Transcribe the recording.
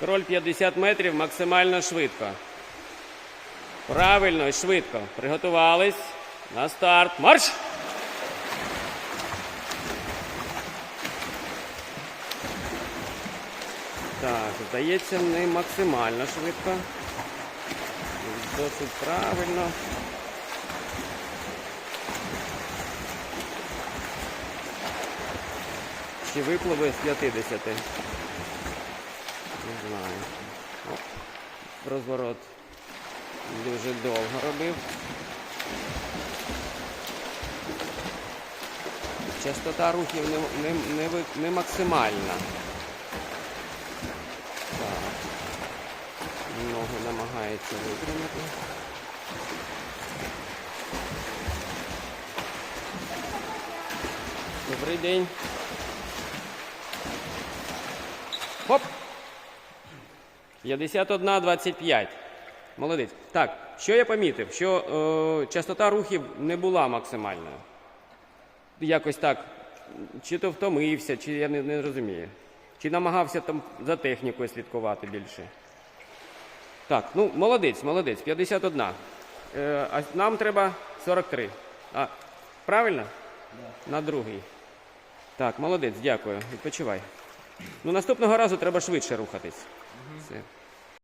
Кроль 50 метрів максимально швидко. Правильно і швидко. Приготувались. На старт. Марш! Так, здається, не максимально швидко. Досить правильно. Чи випливе з 50? Не знаю. Оп. Розворот дуже довго робив. Частота рухів не, не, не, не максимальна. Так. Ногу намагається витримати. Добрий день. Хоп! 51-25. Молодець. Так, що я помітив? Що е, частота рухів не була максимальною. Якось так. Чи то втомився, чи я не, не розумію. Чи намагався там за технікою слідкувати більше. Так, ну молодець, молодець, 51. Е, а нам треба 43. А, правильно? На другий. Так, молодець, дякую. Відпочивай. Ну, наступного разу треба швидше рухатись. Yeah.